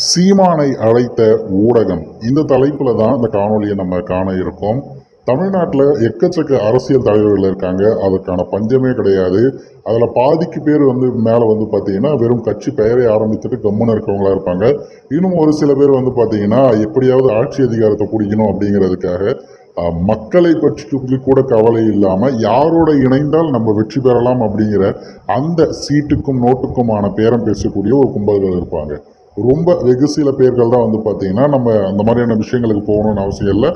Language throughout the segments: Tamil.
சீமானை அழைத்த ஊடகம். இந்த தலைப்பில் தான் இந்த காணொலியை நம்ம காண இருக்கோம். தமிழ்நாட்டில் எக்கச்சக்க அரசியல் தலைவர்கள் இருக்காங்க. அதற்கான பஞ்சமே கிடையாது. அதில் பாதிக்கு பேர் வந்து மேலே வந்து பார்த்தீங்கன்னா வெறும் கட்சி பெயரை ஆரம்பித்துட்டு கம்முன்னு இருக்கிறவங்களா இருப்பாங்க. இன்னும் ஒரு சில பேர் வந்து பார்த்தீங்கன்னா எப்படியாவது ஆட்சி அதிகாரத்தை பிடிக்கணும் அப்படிங்கிறதுக்காக மக்களை பற்றி கூட கவலை இல்லாமல் யாரோட இணைந்தால் நம்ம வெற்றி பெறலாம் அப்படிங்கிற அந்த சீட்டுக்கும் நோட்டுக்குமான பேரம் பேசக்கூடிய ஒரு கும்பல்கள் இருப்பாங்க. ரொம்ப வெகு சில பேர்கள் தான் வந்து பார்த்தீங்கன்னா நம்ம அந்த மாதிரியான விஷயங்களுக்கு போகணும்னு அவசியம் இல்லை.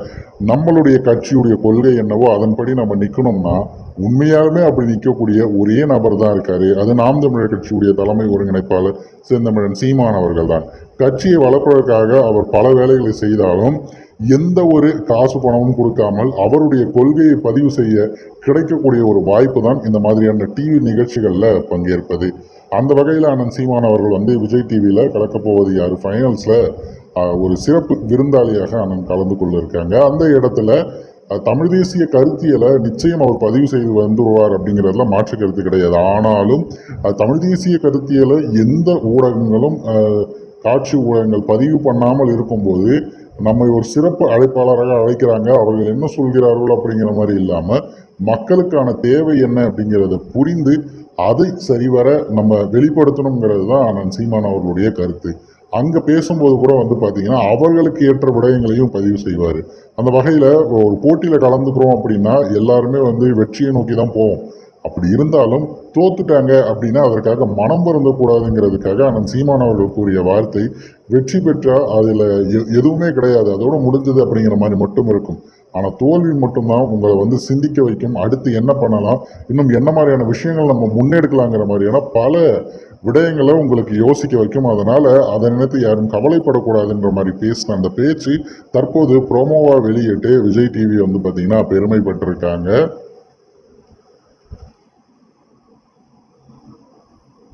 நம்மளுடைய கட்சியுடைய கொள்கை என்னவோ அதன்படி நம்ம நிற்கணும்னா உண்மையாலுமே அப்படி நிற்கக்கூடிய ஒரே நபர் தான் இருக்கார். அது நாம் தமிழர் கட்சியுடைய தலைமை ஒருங்கிணைப்பாளர் செந்தமிழன் சீமான் அவர்கள் தான். கட்சியை வளர்ப்பதற்காக அவர் பல வேலைகளை செய்தாலும் எந்த ஒரு காசு பணமும் கொடுக்காமல் அவருடைய கொள்கையை பதிவு செய்ய கிடைக்கக்கூடிய ஒரு வாய்ப்பு தான் இந்த மாதிரியான டிவி நிகழ்ச்சிகளில் பங்கேற்பது. அந்த வகையில் அண்ணன் சீமான் அவர்கள் வந்து விஜய் டிவியில் கலக்கப்போவது யார்? ஃபைனல்ஸில் ஒரு சிறப்பு விருந்தாளியாக அண்ணன் கலந்து கொள்ள இருக்காங்க அந்த இடத்துல தமிழ் தேசிய கருத்தியலை நிச்சயம் அவர் பதிவு செய்து வந்துருவார் அப்படிங்கிறதுல மாற்று கருத்து கிடையாது. ஆனாலும் தமிழ் தேசிய கருத்தியலை எந்த ஊடகங்களும் காட்சி ஊடகங்கள் பதிவு பண்ணாமல் இருக்கும்போது நம்மை ஒரு சிறப்பு அழைப்பாளராக அழைக்கிறாங்க. அவர்கள் என்ன சொல்கிறார்கள் அப்படிங்கிற மாதிரி இல்லாமல் மக்களுக்கான தேவை என்ன அப்படிங்கிறத புரிந்து அதை சரிவர நம்ம வெளிப்படுத்தணுங்கிறது தான் அண்ணன் சீமான் அவர்களுடைய கருத்து. அங்கே பேசும்போது கூட வந்து பார்த்தீங்கன்னா அவர்களுக்கு ஏற்ற விடயங்களையும் பதிவு செய்வார். அந்த வகையில் ஒரு போட்டியில் கலந்துக்கிறோம் அப்படின்னா எல்லாருமே வந்து வெற்றியை நோக்கி தான் போவோம். அப்படி இருந்தாலும் தோத்துட்டாங்க அப்படின்னா அதற்காக மனம் வருந்தக்கூடாதுங்கிறதுக்காக அண்ணன் சீமான் அவர்கள் கூறிய வார்த்தை வெற்றி பெற்றால் அதில் எதுவுமே கிடையாது. அதோடு முடிஞ்சது அப்படிங்கிற மாதிரி மட்டும் இருக்கும். ஆனால் தோல்வி மட்டும்தான் உங்களை வந்து சிந்திக்க வைக்கும். அடுத்து என்ன பண்ணலாம்? இன்னும் என்ன மாதிரியான விஷயங்கள் நம்ம முன்னெடுக்கலாங்கிற மாதிரியான பல விடயங்களை உங்களுக்கு யோசிக்க வைக்கும். அதனால் அதை நினைத்து யாரும் கவலைப்படக்கூடாதுன்ற மாதிரி பேசின அந்த பேச்சு தற்போது ப்ரோமோவாக வெளியிட்டு விஜய் டிவி வந்து பார்த்திங்கன்னா பெருமைப்பட்டிருக்காங்க.